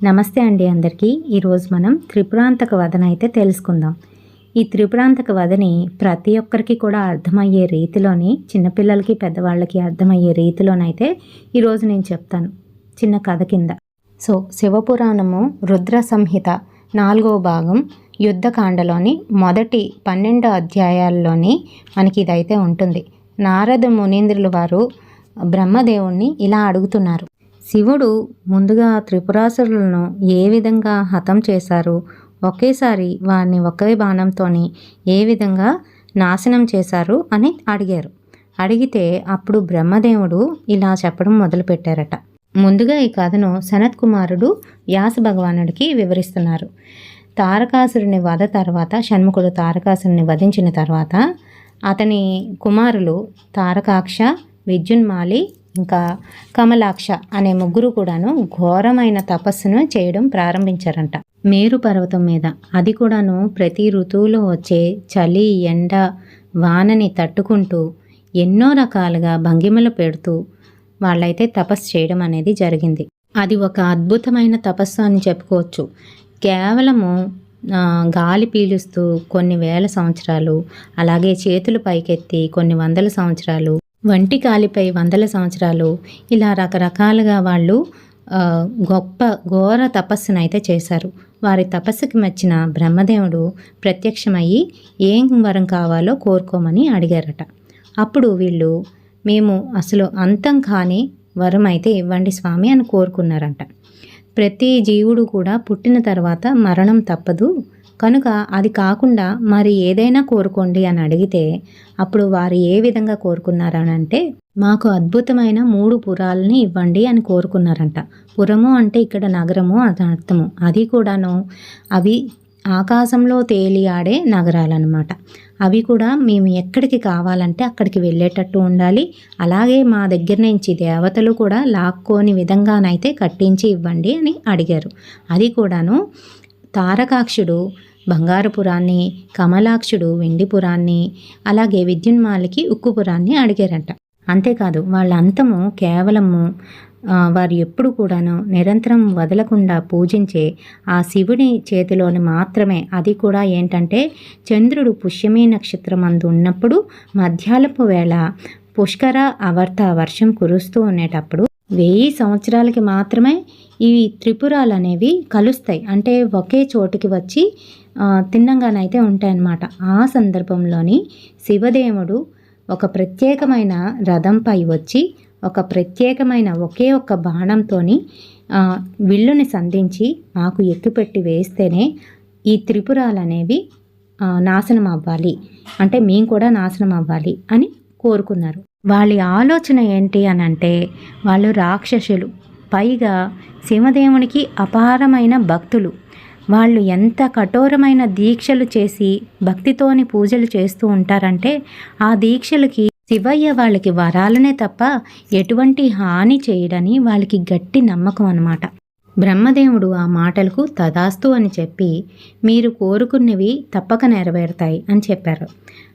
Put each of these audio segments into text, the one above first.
నమస్తే అండి అందరికీ. ఈరోజు మనం త్రిపురాంతక వదన అయితే తెలుసుకుందాం. ఈ త్రిపురాంతక వదని ప్రతి ఒక్కరికి కూడా అర్థమయ్యే రీతిలోని చిన్నపిల్లలకి పెద్దవాళ్ళకి అర్థమయ్యే రీతిలోనైతే ఈరోజు నేను చెప్తాను. చిన్న కథ కింద. సో శివపురాణము రుద్ర సంహిత నాలుగవ భాగం యుద్ధకాండలోని మొదటి పన్నెండు అధ్యాయాల్లోని మనకి ఇదైతే ఉంటుంది. నారద మునీంద్రుల వారు బ్రహ్మదేవుణ్ణి ఇలా అడుగుతున్నారు. శివుడు ముందుగా త్రిపురాసురులను ఏ విధంగా హతం చేశారు? ఒకేసారి వారిని ఒకే బాణంతోని ఏ విధంగా నాశనం చేశారు అని అడిగారు. అడిగితే అప్పుడు బ్రహ్మదేవుడు ఇలా చెప్పడం మొదలుపెట్టారట. ముందుగా ఈ కథను సనత్ కుమారుడు వ్యాస భగవానుడికి వివరిస్తున్నారు. తారకాసురుని వధ తర్వాత షణ్ముఖుడు తారకాసురుని వధించిన తర్వాత అతని కుమారులు తారకాక్ష విద్యున్మాలి ఇంకా కమలాక్ష అనే ముగ్గురు కూడాను ఘోరమైన తపస్సును చేయడం ప్రారంభించారంట. మేరు పర్వతం మీద. అది కూడాను ప్రతి ఋతువులో వచ్చే చలి ఎండ వానని తట్టుకుంటూ ఎన్నో రకాలుగా భంగిమలు పెడుతూ వాళ్ళైతే తపస్సు చేయడం అనేది జరిగింది. అది ఒక అద్భుతమైన తపస్సు అని చెప్పుకోవచ్చు. కేవలము గాలి పీలుస్తూ కొన్ని వేల సంవత్సరాలు అలాగే చేతులు పైకెత్తి కొన్ని వందల సంవత్సరాలు వంటి కాలిపై వందల సంవత్సరాలు ఇలా రకరకాలుగా వాళ్ళు గొప్ప ఘోర తపస్సునైతే చేశారు. వారి తపస్సుకి మెచ్చిన బ్రహ్మదేవుడు ప్రత్యక్షమయ్యి ఏం వరం కావాలో కోరుకోమని అడిగారట. అప్పుడు వీళ్ళు మేము అసలు అంతం కాని వరం అయితే ఇవ్వండి స్వామి అని కోరుకున్నారంట. ప్రతి జీవుడు కూడా పుట్టిన తర్వాత మరణం తప్పదు. కనుక అది కాకుండా మరి ఏదైనా కోరుకోండి అని అడిగితే అప్పుడు వారు ఏ విధంగా కోరుకున్నారనంటే మాకు అద్భుతమైన మూడు పురాలని ఇవ్వండి అని కోరుకున్నారంట. పురము అంటే ఇక్కడ నగరము అని అర్థము. అది కూడాను అవి ఆకాశంలో తేలియాడే నగరాలన్నమాట. అవి కూడా మేము ఎక్కడికి కావాలంటే అక్కడికి వెళ్ళేటట్టు ఉండాలి. అలాగే మా దగ్గర నుంచి దేవతలు కూడా లాక్కోని విధంగానైతే కట్టించి ఇవ్వండి అని అడిగారు. అది కూడాను తారకాక్షుడు బంగారుపురాన్ని కమలాక్షుడు వెండిపురాన్ని అలాగే విద్యున్మాలకి ఉక్కుపురాన్ని అడిగారట. అంతేకాదు వాళ్ళ అంతము కేవలము వారు ఎప్పుడు కూడాను నిరంతరం వదలకుండా పూజించే ఆ శివుని చేతిలోని మాత్రమే. అది కూడా ఏంటంటే చంద్రుడు పుష్యమీ నక్షత్రం అందు ఉన్నప్పుడు మధ్యాహ్నపు వేళ పుష్కర అవర్త వర్షం కురుస్తూ ఉండేటప్పుడు వెయ్యి సంవత్సరాలకి మాత్రమే ఈ త్రిపురాలు అనేవి కలుస్తాయి. అంటే ఒకే చోటుకి వచ్చి తిన్నంగానైతే ఉంటాయన్నమాట. ఆ సందర్భంలోని శివదేవుడు ఒక ప్రత్యేకమైన రథంపై వచ్చి ఒక ప్రత్యేకమైన ఒకే ఒక్క బాణంతోని విల్లుని సంధించి మాకు ఎక్కుపెట్టి వేస్తేనే ఈ త్రిపురాలు అనేవి నాశనం అవ్వాలి అంటే మేము కూడా నాశనం అవ్వాలి అని కోరుకున్నారు. వాళ్ళ ఆలోచన ఏంటి అని అంటే వాళ్ళు రాక్షసులు. పైగా శివదేవునికి అపారమైన భక్తులు. వాళ్ళు ఎంత కఠోరమైన దీక్షలు చేసి భక్తితోని పూజలు చేస్తూ ఉంటారంటే ఆ దీక్షలకి శివయ్య వాళ్ళకి వరాలనే తప్ప ఎటువంటి హాని చేయడని వాళ్ళకి గట్టి నమ్మకం అన్నమాట. బ్రహ్మదేవుడు ఆ మాటలకు తదాస్తు అని చెప్పి మీరు కోరుకున్నవి తప్పక నెరవేరుతాయి అని చెప్పారు.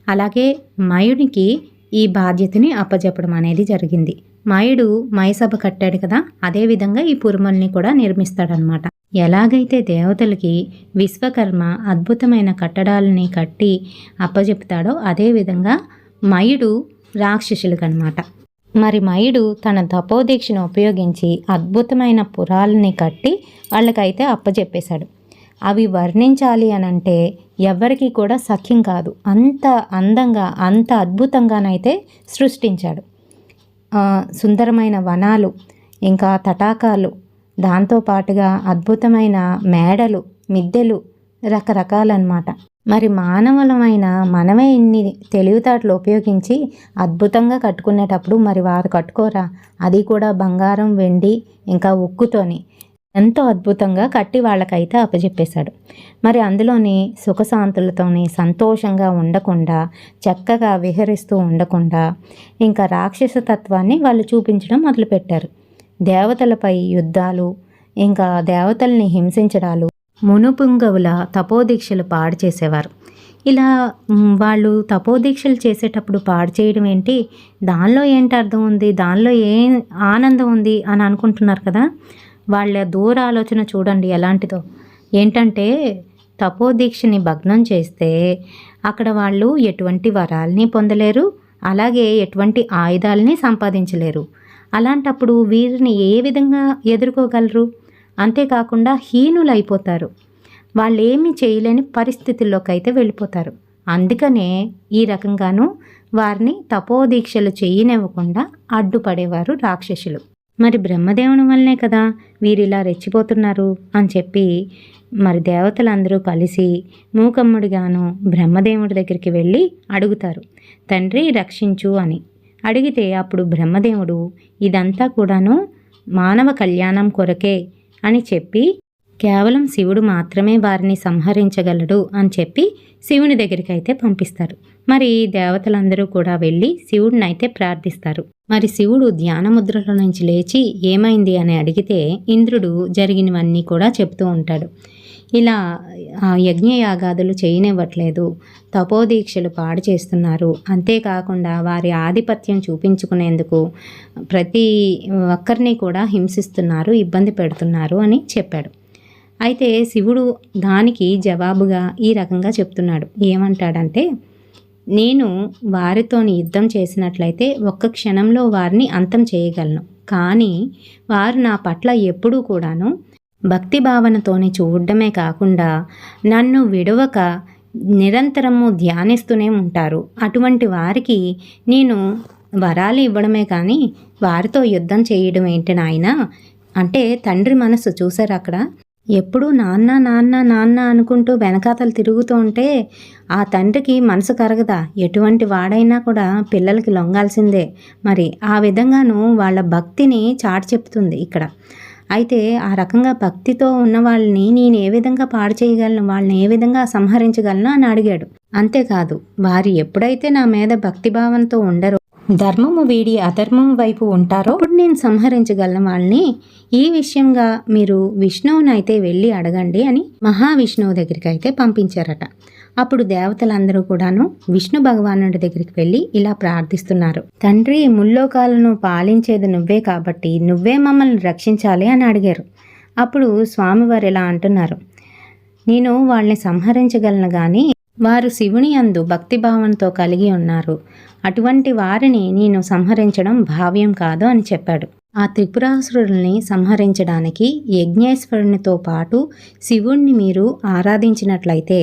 అలాగే మయుడికి ఈ బాధ్యతని అప్పజెప్పడం అనేది జరిగింది. మయుడు మైసభ కట్టాడు కదా అదేవిధంగా ఈ పురుమల్ని కూడా నిర్మిస్తాడనమాట ఎలాగైతే దేవతలకి విశ్వకర్మ అద్భుతమైన కట్టడాలని కట్టి అప్పజెపుతాడో అదేవిధంగా మయుడు రాక్షసులకనమాట మరి మయుడు తన తపోదీక్షను ఉపయోగించి అద్భుతమైన పురాలని కట్టి వాళ్ళకైతే అప్పజెప్పేశాడు. అవి వర్ణించాలి అని అంటే ఎవరికీ కూడా సఖ్యం కాదు. అంత అందంగా అంత అద్భుతంగానైతే సృష్టించాడు. సుందరమైన వనాలు ఇంకా తటాకాలు దాంతోపాటుగా అద్భుతమైన మేడలు మిద్దెలు రకరకాలన్నమాట. మరి మానవులమైన మనమే ఇన్ని తెలివితేటలు ఉపయోగించి అద్భుతంగా కట్టుకునేటప్పుడు మరి వారు కట్టుకోరా? అది కూడా బంగారం వెండి ఇంకా ఉక్కుతోని. ఎంతో అద్భుతంగా కట్టి వాళ్ళకైతే అప్పచెప్పేశాడు మరి అందులోని సుఖశాంతులతోని సంతోషంగా ఉండకుండా చక్కగా విహరిస్తూ ఉండకుండా ఇంకా రాక్షస తత్వాన్ని వాళ్ళు చూపించడం మొదలుపెట్టారు. దేవతలపై యుద్ధాలు ఇంకా దేవతల్ని హింసించడాలు మునుపుంగవుల తపోదీక్షలు పాడు చేసేవారు. ఇలా వాళ్ళు తపోదీక్షలు చేసేటప్పుడు పాడు చేయడం ఏంటి? దానిలో ఏంటి అర్థం ఉంది? దానిలో ఏం ఆనందం ఉంది అని అనుకుంటున్నారు కదా? వాళ్ళ దూర ఆలోచన చూడండి ఎలాంటిదో. ఏంటంటే తపోదీక్షని భగ్నం చేస్తే అక్కడ వాళ్ళు ఎటువంటి వరాల్ని పొందలేరు అలాగే ఎటువంటి ఆయుధాలని సంపాదించలేరు. అలాంటప్పుడు వీరిని ఏ విధంగా ఎదుర్కోగలరు? అంతేకాకుండా హీనులైపోతారు. వాళ్ళు ఏమీ చేయలేని పరిస్థితుల్లోకి అయితే వెళ్ళిపోతారు. అందుకనే ఈ రకంగాను వారిని తపోదీక్షలు చేయనివ్వకుండా అడ్డుపడేవారు రాక్షసులు. మరి బ్రహ్మదేవుని వల్లనే కదా వీరిలా రెచ్చిపోతున్నారు అని చెప్పి మరి దేవతలందరూ కలిసి మూకమ్ముడిగాను బ్రహ్మదేవుడి దగ్గరికి వెళ్ళి అడుగుతారు. తండ్రి రక్షించు అని. అడిగితే అప్పుడు బ్రహ్మదేవుడు ఇదంతా కూడాను మానవ కళ్యాణం కొరకే అని చెప్పి కేవలం శివుడు మాత్రమే వారిని సంహరించగలడు అని చెప్పి శివుని దగ్గరికి అయితే పంపిస్తారు. మరి దేవతలందరూ కూడా వెళ్ళి శివుడిని అయితే ప్రార్థిస్తారు. మరి శివుడు ధ్యానముద్రలో నుంచి లేచి ఏమైంది అని అడిగితే ఇంద్రుడు జరిగినవన్నీ కూడా చెప్తూ ఉంటాడు. ఇలా యజ్ఞయాగాదులు చేయనివ్వట్లేదు. తపోదీక్షలు పాడు చేస్తున్నారు. అంతేకాకుండా వారి ఆధిపత్యం చూపించుకునేందుకు ప్రతి ఒక్కరిని కూడా హింసిస్తున్నారు ఇబ్బంది పెడుతున్నారు అని చెప్పాడు. అయితే శివుడు దానికి జవాబుగా ఈ రకంగా చెప్తున్నాడు. ఏమంటాడంటే నేను వారితోని యుద్ధం చేసినట్లయితే ఒక్క క్షణంలో వారిని అంతం చేయగలను. కానీ వారు నా పట్ల ఎప్పుడూ కూడాను భక్తి భావనతోనే చూడడమే కాకుండా నన్ను విడవక నిరంతరము ధ్యానిస్తూనే ఉంటారు. అటువంటి వారికి నేను వరాలు ఇవ్వడమే కానీ వారితో యుద్ధం చేయడం ఏంటి నాయన? అంటే తండ్రి మనసు చూసారు అక్కడ? ఎప్పుడూ నాన్న నాన్న నాన్న అనుకుంటూ వెనకాతలు తిరుగుతూ ఉంటే ఆ తండ్రికి మనసు కరగదా? ఎటువంటి వాడైనా కూడా పిల్లలకి లొంగాల్సిందే. మరి ఆ విధంగాను వాళ్ళ భక్తిని చాటి చెప్తుంది ఇక్కడ. అయితే ఆ రకంగా భక్తితో ఉన్న వాళ్ళని నేను ఏ విధంగా పాడు చేయగలను? వాళ్ళని ఏ విధంగా సంహరించగలను? అని అడిగాడు. అంతేకాదు వారు ఎప్పుడైతే నా మీద భక్తిభావంతో ఉండరో ధర్మము వీడి అధర్మం వైపు ఉంటారో అప్పుడు నేను సంహరించగలను వాళ్ళని. ఈ విషయంగా మీరు విష్ణువుని అయితే వెళ్ళి అడగండి అని మహావిష్ణువు దగ్గరికి అయితే పంపించారట. అప్పుడు దేవతలందరూ కూడాను విష్ణు భగవానుడి దగ్గరికి వెళ్ళి ఇలా ప్రార్థిస్తున్నారు. తండ్రి ముల్లోకాలను పాలించేది నువ్వే కాబట్టి నువ్వే మమ్మల్ని రక్షించాలి అని అడిగారు. అప్పుడు స్వామివారు ఇలా అంటున్నారు. నేను వాళ్ళని సంహరించగలను కానీ వారు శివుని అందు భక్తిభావంతో కలిగి ఉన్నారు. అటువంటి వారిని నేను సంహరించడం భావ్యం కాదు అని చెప్పాడు. ఆ త్రిపురాసురుల్ని సంహరించడానికి యజ్ఞేశ్వరునితో పాటు శివుణ్ణి మీరు ఆరాధించినట్లయితే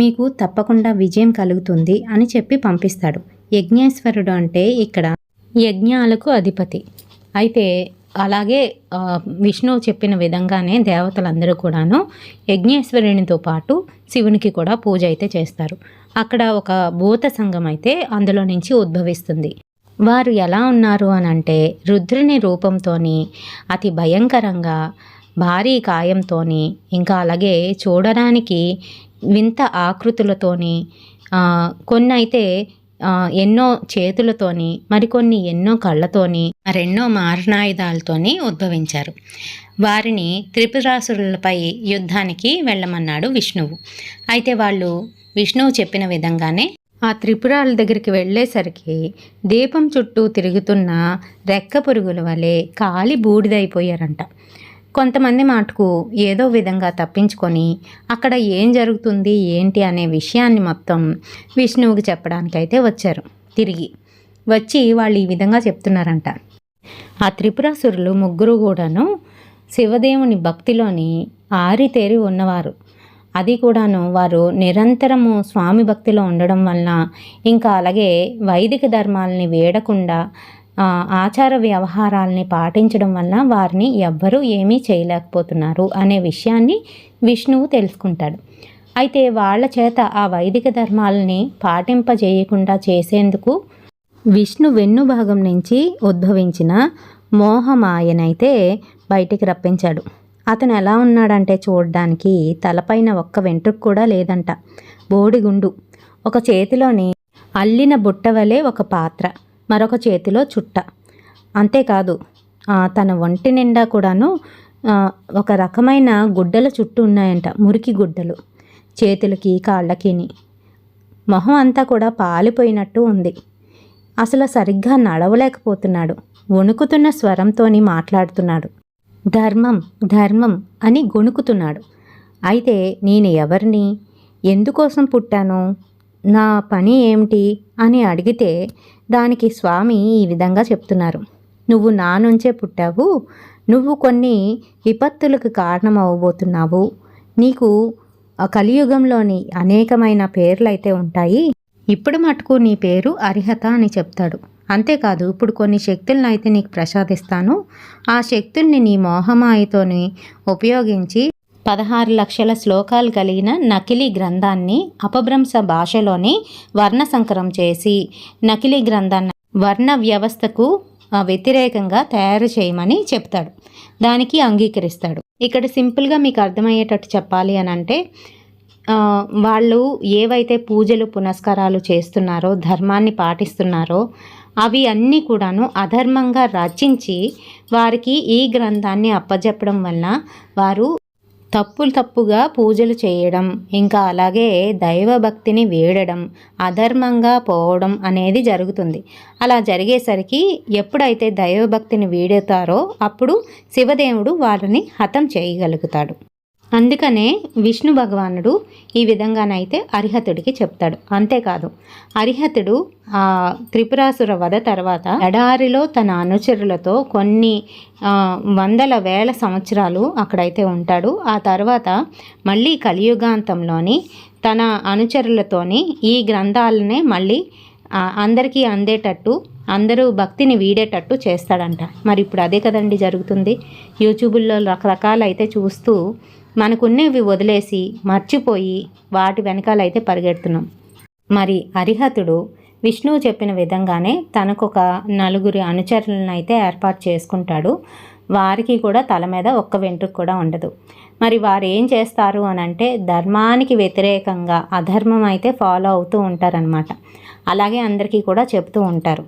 మీకు తప్పకుండా విజయం కలుగుతుంది అని చెప్పి పంపిస్తాడు. యజ్ఞేశ్వరుడు అంటే ఇక్కడ యజ్ఞాలకు అధిపతి. అయితే అలాగే విష్ణువు చెప్పిన విధంగానే దేవతలందరూ కూడాను యజ్ఞేశ్వరునితో పాటు శివునికి కూడా పూజ అయితే చేస్తారు. అక్కడ ఒక భూత సంఘం అయితే అందులో నుంచి ఉద్భవిస్తుంది. వారు ఎలా ఉన్నారు అని అంటే రుద్రుని రూపంతోని అతి భయంకరంగా భారీ కాయంతోని ఇంకా అలాగే చూడడానికి వింత ఆకృతులతోని కొన్ని అయితే ఎన్నో చేతులతోని మరికొన్ని ఎన్నో కళ్ళతోని మరెన్నో మారణాయుధాలతోని ఉద్భవించారు. వారిని త్రిపురాసురులపై యుద్ధానికి వెళ్ళమన్నాడు విష్ణువు. అయితే వాళ్ళు విష్ణువు చెప్పిన విధంగానే ఆ త్రిపురాల దగ్గరికి వెళ్ళేసరికి దీపం చుట్టూ తిరుగుతున్న రెక్క పురుగుల వలె కాలి బూడిదైపోయారంట. కొంతమంది మాటకు ఏదో విధంగా తప్పించుకొని అక్కడ ఏం జరుగుతుంది ఏంటి అనే విషయాన్ని మొత్తం విష్ణువుకి చెప్పడానికైతే వచ్చారు. తిరిగి వచ్చి వాళ్ళు ఈ విధంగా చెప్తున్నారంట. ఆ త్రిపురాసురులు ముగ్గురు కూడాను శివదేవుని భక్తిలోని ఆరితేరి ఉన్నవారు. అది కూడాను వారు నిరంతరము స్వామి భక్తిలో ఉండడం వలన ఇంకా అలాగే వైదిక ధర్మాలని వేడకుండా ఆచార వ్యవహారాల్ని పాటించడం వలన వారిని ఎవ్వరూ ఏమీ చేయలేకపోతున్నారు అనే విషయాన్ని విష్ణువు తెలుసుకుంటాడు. అయితే వాళ్ళ చేత ఆ వైదిక ధర్మాలని పాటింపజేయకుండా చేసేందుకు విష్ణు వెన్ను భాగం నుంచి ఉద్భవించిన మోహమాయనైతే బయటికి రప్పించాడు. అతను ఎలా ఉన్నాడంటే చూడడానికి తలపైన ఒక్క వెంట్రుక కూడా లేదంట. బోడిగుండు ఒక చేతిలోని అల్లిన బుట్ట వలె ఒక పాత్ర మరొక చేతిలో చుట్ట. అంతేకాదు తన ఒంటి నిండా కూడాను ఒక రకమైన గుడ్డల చుట్టూ ఉన్నాయంట మురికి గుడ్డలు. చేతులకి కాళ్ళకిని మొహం అంతా కూడా పాలిపోయినట్టు ఉంది. అసలు సరిగ్గా నడవలేకపోతున్నాడు. వణుకుతున్న స్వరంతోని మాట్లాడుతున్నాడు. ధర్మం ధర్మం అని గొణుకుతున్నాడు. అయితే నేను ఎవరిని? ఎందుకోసం పుట్టాను? నా పని ఏమిటి? అని అడిగితే దానికి స్వామి ఈ విధంగా చెప్తున్నారు. నువ్వు నా నుంచే పుట్టావు. నువ్వు కొన్ని విపత్తులకు కారణమవబోతున్నావు నీకు కలియుగంలోని అనేకమైన పేర్లు అయితే ఉంటాయి. ఇప్పుడు మటుకు నీ పేరు అర్హత అని చెప్తాడు. అంతేకాదు ఇప్పుడు కొన్ని శక్తులను అయితే నీకు ప్రసాదిస్తాను. ఆ శక్తుల్ని నీ మోహమాయితోని ఉపయోగించి పదహారు లక్షల శ్లోకాలు కలిగిన నకిలీ గ్రంథాన్ని అపభ్రంశ భాషలోని వర్ణ సంకరం చేసి నకిలీ గ్రంథాన్ని వర్ణ వ్యవస్థకు వ్యతిరేకంగా తయారు చేయమని చెప్తాడు. దానికి అంగీకరిస్తాడు. ఇక్కడ సింపుల్గా మీకు అర్థమయ్యేటట్టు చెప్పాలి అని అంటే వాళ్ళు ఏవైతే పూజలు పునస్కారాలు చేస్తున్నారో ధర్మాన్ని పాటిస్తున్నారో అవి అన్నీ కూడాను అధర్మంగా రచించి వారికి ఈ గ్రంథాన్ని అప్పజెప్పడం వలన వారు తప్పులు తప్పుగా పూజలు చేయడం ఇంకా అలాగే దైవభక్తిని వేడడం అధర్మంగా పోవడం అనేది జరుగుతుంది. అలా జరిగేసరికి ఎప్పుడైతే దైవభక్తిని వీడుతారో అప్పుడు శివదేవుడు వారిని హతం చేయగలుగుతాడు. అందుకనే విష్ణు భగవానుడు ఈ విధంగానైతే అరిహతుడికి చెప్తాడు. అంతేకాదు అరిహతుడు ఆ త్రిపురాసుర వధ తర్వాత ఎడారిలో తన అనుచరులతో కొన్ని వందల వేల సంవత్సరాలు అక్కడైతే ఉంటాడు. ఆ తర్వాత మళ్ళీ కలియుగాంతంలోని తన అనుచరులతోని ఈ గ్రంథాలనే మళ్ళీ అందరికీ అందేటట్టు అందరూ భక్తిని వీడేటట్టు చేస్తాడంట. మరి ఇప్పుడు అదే కదండి జరుగుతుంది? యూట్యూబుల్లో రకరకాలు అయితే చూస్తూ మనకున్నవి వదిలేసి మర్చిపోయి వాటి వెనకాలైతే పరిగెడుతున్నాం. మరి అరిహతుడు విష్ణువు చెప్పిన విధంగానే తనకొక నలుగురి అనుచరులను అయితే ఏర్పాటు చేసుకుంటాడు. వారికి కూడా తల మీద ఒక్క వెంట్రుకు కూడా ఉండదు. మరి వారు ఏం చేస్తారు అని అంటే ధర్మానికి వ్యతిరేకంగా అధర్మం అయితే ఫాలో అవుతూ ఉంటారనమాట అలాగే అందరికీ కూడా చెప్తూ ఉంటారు.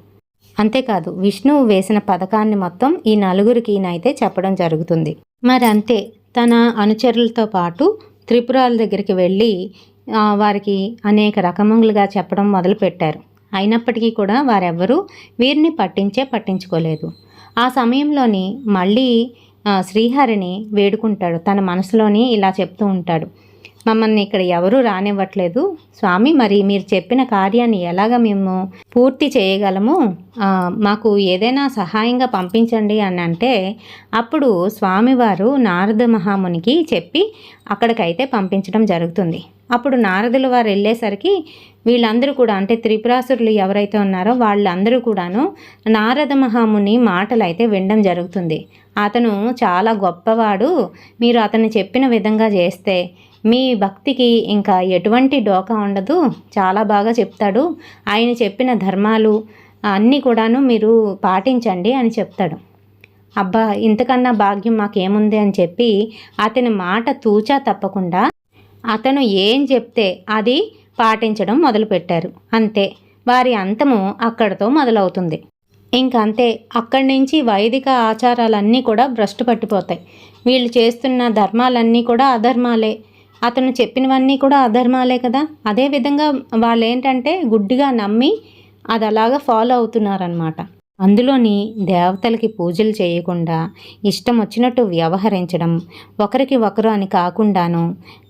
అంతేకాదు విష్ణువు వేసిన పథకాన్ని మొత్తం ఈ నలుగురికి అయితే చెప్పడం జరుగుతుంది. మరి అంతే తన అనుచరులతో పాటు త్రిపురాల దగ్గరికి వెళ్ళి వారికి అనేక రకములుగా చెప్పడం మొదలుపెట్టారు. అయినప్పటికీ కూడా వారెవ్వరూ వీరిని పట్టించే పట్టించుకోలేదు. ఆ సమయంలోని మళ్ళీ శ్రీహరిని వేడుకుంటాడు. తన మనసులోని ఇలా చెప్తూ ఉంటాడు. మమ్మల్ని ఇక్కడ ఎవరూ రానివ్వట్లేదు. స్వామి మరి మీరు చెప్పిన కార్యాన్ని ఎలాగ మేము పూర్తి చేయగలము? మాకు ఏదైనా సహాయంగా పంపించండి అని అంటే అప్పుడు స్వామివారు నారద మహామునికి చెప్పి అక్కడికైతే పంపించడం జరుగుతుంది. అప్పుడు నారదుల వారు వెళ్ళేసరికి వీళ్ళందరూ కూడా అంటే త్రిపురాసురులు ఎవరైతే ఉన్నారో వాళ్ళందరూ కూడాను నారద మహాముని మాటలు అయితే వినడం జరుగుతుంది. అతను చాలా గొప్పవాడు. మీరు అతను చెప్పిన విధంగా చేస్తే మీ భక్తికి ఇంకా ఎటువంటి డోకా ఉండదు. చాలా బాగా చెప్తాడు. ఆయన చెప్పిన ధర్మాలు అన్నీ కూడాను మీరు పాటించండి అని చెప్తాడు. అబ్బా ఇంతకన్నా భాగ్యం మాకేముంది అని చెప్పి అతని మాట తూచా తప్పకుండా అతను ఏం చెప్తే అది పాటించడం మొదలుపెట్టారు. అంతే వారి అంతము అక్కడితో మొదలవుతుంది. ఇంకంతే అక్కడి నుంచి వైదిక ఆచారాలన్నీ కూడా భ్రష్టు పట్టిపోతాయి. వీళ్ళు చేస్తున్న ధర్మాలన్నీ కూడా అధర్మాలే. అతను చెప్పినవన్నీ కూడా అధర్మాలే కదా. అదేవిధంగా వాళ్ళు ఏంటంటే గుడ్డిగా నమ్మి అది అలాగా ఫాలో అవుతున్నారనమాట అందులోని దేవతలకి పూజలు చేయకుండా ఇష్టం వచ్చినట్టు వ్యవహరించడం ఒకరికి ఒకరు అని కాకుండాను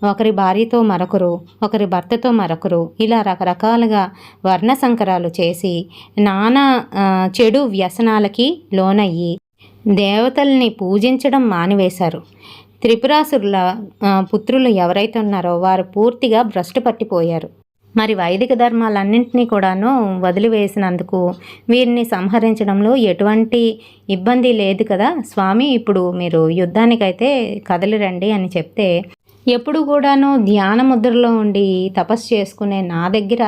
ఒకరి భార్యతో మరొకరు ఒకరి భర్తతో మరొకరు ఇలా రకరకాలుగా వర్ణ సంకరాలు చేసి నానా చెడు వ్యసనాలకి లోనయ్యి దేవతల్ని పూజించడం మానివేశారు. త్రిపురాసురుల పుత్రులు ఎవరైతే ఉన్నారో వారు పూర్తిగా భ్రష్టు పట్టిపోయారు. మరి వైదిక ధర్మాలన్నింటినీ కూడాను వదిలివేసినందుకు వీరిని సంహరించడంలో ఎటువంటి ఇబ్బంది లేదు కదా. స్వామి ఇప్పుడు మీరు యుద్ధానికైతే కదలిరండి అని చెప్తే ఎప్పుడు కూడాను ధ్యాన ముద్రలో ఉండి తపస్సు చేసుకునే నా దగ్గర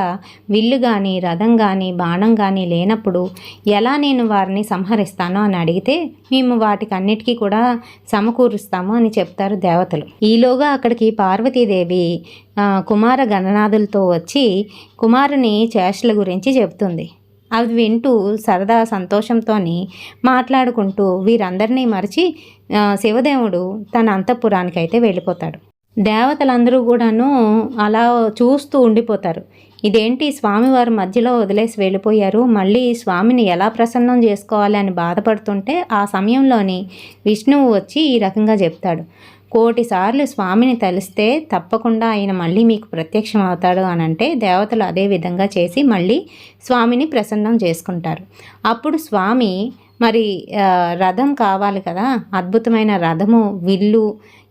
విల్లు కానీ రథం కానీ బాణం కానీ లేనప్పుడు ఎలా నేను వారిని సంహరిస్తానో అని అడిగితే మేము వాటికి అన్నిటికీ కూడా సమకూరుస్తాము అని చెప్తారు దేవతలు. ఈలోగా అక్కడికి పార్వతీదేవి కుమార గణనాథులతో వచ్చి కుమారుని చేష్టల గురించి చెప్తుంది అవి వింటూ సరదా సంతోషంతో మాట్లాడుకుంటూ వీరందరినీ మరిచి శివదేవుడు తన అంతఃపురానికి అయితే వెళ్ళిపోతాడు. దేవతలందరూ కూడాను అలా చూస్తూ ఉండిపోతారు. ఇదేంటి? స్వామివారు మధ్యలో వదిలేసి వెళ్ళిపోయారు. మళ్ళీ స్వామిని ఎలా ప్రసన్నం చేసుకోవాలి అని బాధపడుతుంటే ఆ సమయంలోని విష్ణువు వచ్చి ఈ రకంగా చెప్తాడు. కోటిసార్లు స్వామిని తలిస్తే తప్పకుండా ఆయన మళ్ళీ మీకు ప్రత్యక్షం అవుతాడు అని అంటే దేవతలు అదే విధంగా చేసి మళ్ళీ స్వామిని ప్రసన్నం చేసుకుంటారు. అప్పుడు స్వామి మరి రథం కావాలి కదా. అద్భుతమైన రథము విల్లు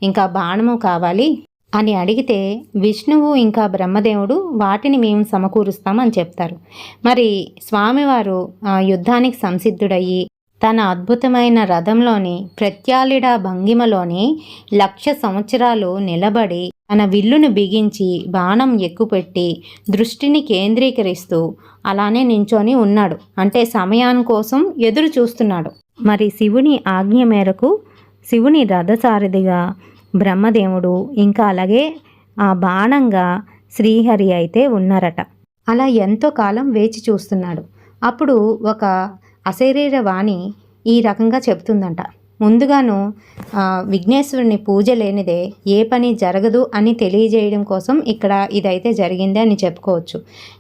ఇంకా బాణము కావాలి అని అడిగితే విష్ణువు ఇంకా బ్రహ్మదేవుడు వాటిని మేము సమకూరుస్తామని చెప్తారు. మరి స్వామివారు యుద్ధానికి సంసిద్ధుడయ్యి తన అద్భుతమైన రథంలోని ప్రత్యాలిడ భంగిమలోని లక్ష సంవత్సరాలు నిలబడి తన విల్లును బిగించి బాణం ఎక్కుపెట్టి దృష్టిని కేంద్రీకరిస్తూ అలానే నించొని ఉన్నాడు. అంటే సమయాని కోసం ఎదురు చూస్తున్నాడు. మరి శివుని ఆజ్ఞ మేరకు శివుని రథసారథిగా బ్రహ్మదేవుడు ఇంకా అలాగే ఆ బాణంగా శ్రీహరి అయితే ఉన్నారట. అలా ఎంతో కాలం వేచి చూస్తున్నాడు. అప్పుడు ఒక అశరీర వాణి ఈ రకంగా చెప్తుందంట ముందుగాను విఘ్నేశ్వరుని పూజ లేనిదే ఏ పని జరగదు అని తెలియజేయడం కోసం ఇక్కడ ఇదైతే జరిగింది అని చెప్పుకోవచ్చు.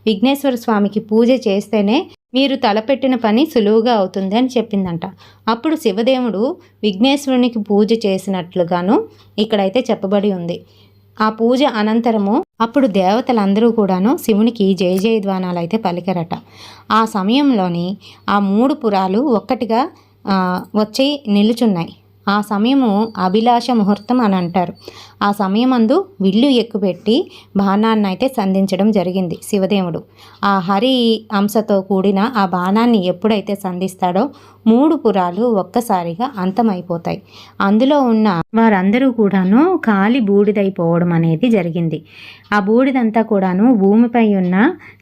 విఘ్నేశ్వర స్వామికి పూజ చేస్తేనే మీరు తలపెట్టిన పని సులువుగా అవుతుంది అని చెప్పిందంట. అప్పుడు శివదేవుడు విఘ్నేశ్వరునికి పూజ చేసినట్లుగాను ఇక్కడైతే చెప్పబడి ఉంది. ఆ పూజ అనంతరము అప్పుడు దేవతలందరూ కూడాను శివునికి జయ జయధ్వానాలు అయితే పలికారట. ఆ సమయంలోని ఆ మూడు పురాలు ఒక్కటిగా వచ్చి నిలుచున్నాయి. ఆ సమయము అభిలాష ముహూర్తం అని అంటారు. ఆ సమయమందు విల్లు ఎక్కుపెట్టి బాణాన్ని అయితే సంధించడం జరిగింది శివదేవుడు. ఆ హరి అంశతో కూడిన ఆ బాణాన్ని ఎప్పుడైతే సంధిస్తాడో మూడు పురాలు ఒక్కసారిగా అంతమైపోతాయి. అందులో ఉన్న వారందరూ కూడాను కాలి బూడిదైపోవడం అనేది జరిగింది. ఆ బూడిదంతా కూడాను భూమిపై ఉన్న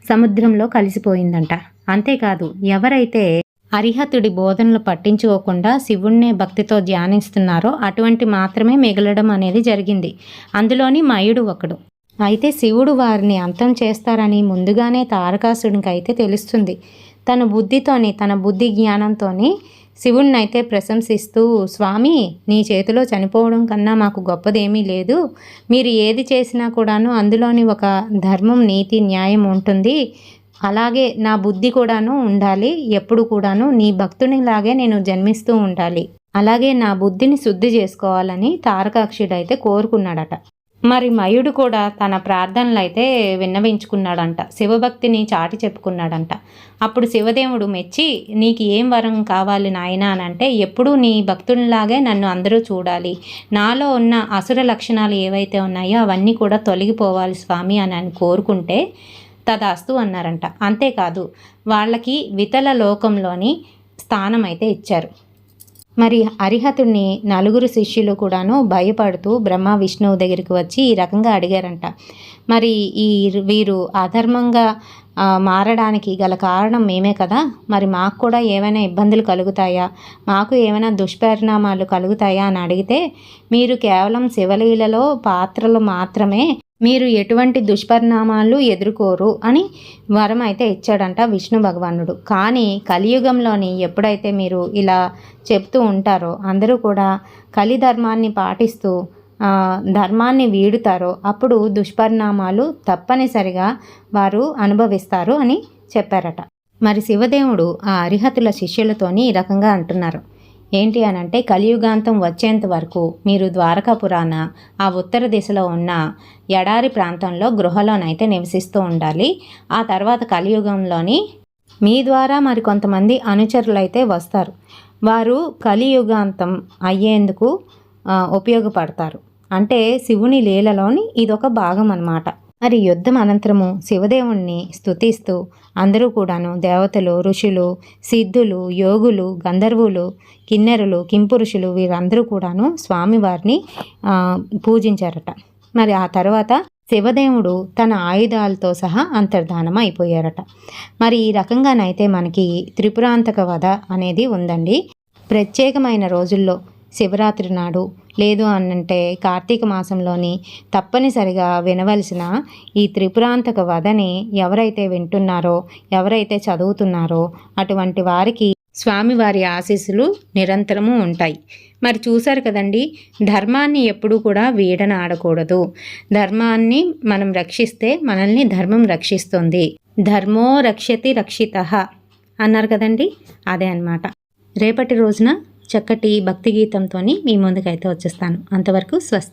సముద్రంలో కలిసిపోయిందంట. అంతేకాదు ఎవరైతే అరిహతుడి బోధనలు పట్టించుకోకుండా శివుణ్ణే భక్తితో ధ్యానిస్తున్నారో అటువంటి మాత్రమే మిగలడం అనేది జరిగింది. అందులోని మయుడు ఒకడు. అయితే శివుడు వారిని అంతం చేస్తారని ముందుగానే తారకాసుడికి అయితే తెలుస్తుంది. తన బుద్ధితోని తన బుద్ధి జ్ఞానంతోని శివుణ్ణైతే అయితే ప్రశంసిస్తూ స్వామి నీ చేతిలో చనిపోవడం కన్నా మాకు గొప్పదేమీ లేదు. మీరు ఏది చేసినా కూడాను అందులోని ఒక ధర్మం నీతి న్యాయం ఉంటుంది. అలాగే నా బుద్ధి కూడాను ఉండాలి ఎప్పుడు కూడాను నీ భక్తునిలాగే నేను జన్మిస్తూ ఉండాలి. అలాగే నా బుద్ధిని శుద్ధి చేసుకోవాలని తారకాక్షుడు అయితే కోరుకున్నాడట. మరి మయుడు కూడా తన ప్రార్థనలు అయితే విన్నవించుకున్నాడంట. శివభక్తిని చాటి చెప్పుకున్నాడంట. అప్పుడు శివదేవుడు మెచ్చి నీకు ఏం వరం కావాలి నాయనా అని అంటే ఎప్పుడూ నీ భక్తునిలాగే నన్ను అందరూ చూడాలి. నాలో ఉన్న అసుర లక్షణాలు ఏవైతే ఉన్నాయో అవన్నీ కూడా తొలగిపోవాలి స్వామి అని అని కోరుకుంటే తదాస్తు అన్నారంట. అంతేకాదు వాళ్ళకి వితల లోకంలోని స్థానం అయితే ఇచ్చారు. మరి అరిహతుడిని నలుగురు శిష్యులు కూడాను భయపడుతూ బ్రహ్మ విష్ణువు దగ్గరికి వచ్చి ఈ రకంగా అడిగారంట. మరి ఈ వీరు అధర్మంగా మారడానికి గల కారణం మేమే కదా? మరి మాకు కూడా ఏమైనా ఇబ్బందులు కలుగుతాయా? మాకు ఏమైనా దుష్పరిణామాలు కలుగుతాయా అని అడిగితే మీరు కేవలం శివలీలలో పాత్రలు మాత్రమే మీరు ఎటువంటి దుష్పరిణామాలు ఎదుర్కోరు అని వరం అయితే ఇచ్చాడంట విష్ణు భగవానుడు. కానీ కలియుగంలోని ఎప్పుడైతే మీరు ఇలా చెప్తూ ఉంటారో అందరూ కూడా కలి ధర్మాన్ని పాటిస్తూ ధర్మాన్ని వీడుతారో అప్పుడు దుష్పరిణామాలు తప్పనిసరిగా వారు అనుభవిస్తారు అని చెప్పారట. మరి శివదేవుడు ఆ అరిహతుల శిష్యులతోని ఈ రకంగా అంటున్నారు. ఏంటి అని అంటే కలియుగాంతం వచ్చేంత వరకు మీరు ద్వారకాపురాన ఆ ఉత్తర దిశలో ఉన్న ఎడారి ప్రాంతంలో గృహలోనైతే నివసిస్తూ ఉండాలి. ఆ తర్వాత కలియుగంలోని మీ ద్వారా మరి కొంతమంది అనుచరులు అయితే వస్తారు. వారు కలియుగాంతం అయ్యేందుకు ఉపయోగపడతారు. అంటే శివుని లీలలోని ఇదొక భాగం అన్నమాట మరి యుద్ధం అనంతరము శివదేవుణ్ణి స్థుతిస్తూ అందరూ కూడాను దేవతలు ఋషులు సిద్ధులు యోగులు గంధర్వులు కిన్నెరులు కింపురుషులు వీరందరూ కూడాను స్వామివారిని పూజించారట. మరి ఆ తర్వాత శివదేవుడు తన ఆయుధాలతో సహా అంతర్ధానం అయిపోయారట. మరి ఈ రకంగానైతే మనకి త్రిపురాంతక వధ అనేది ఉందండి. ప్రత్యేకమైన రోజుల్లో శివరాత్రి నాడు లేదు అనంటే కార్తీక మాసంలోని తప్పనిసరిగా వినవలసిన ఈ త్రిపురాంతక వధని ఎవరైతే వింటున్నారో ఎవరైతే చదువుతున్నారో అటువంటి వారికి స్వామివారి ఆశీస్సులు నిరంతరము ఉంటాయి. మరి చూశారు కదండి ధర్మాన్ని ఎప్పుడూ కూడా వీడన ఆడకూడదు ధర్మాన్ని మనం రక్షిస్తే మనల్ని ధర్మం రక్షిస్తుంది. ధర్మో రక్షతి రక్షిత అన్నారు కదండి అదే అన్నమాట. రేపటి రోజున చక్కటి భక్తి గీతంతో మీ ముందుకైతే వచ్చేస్తాను. అంతవరకు స్వస్తి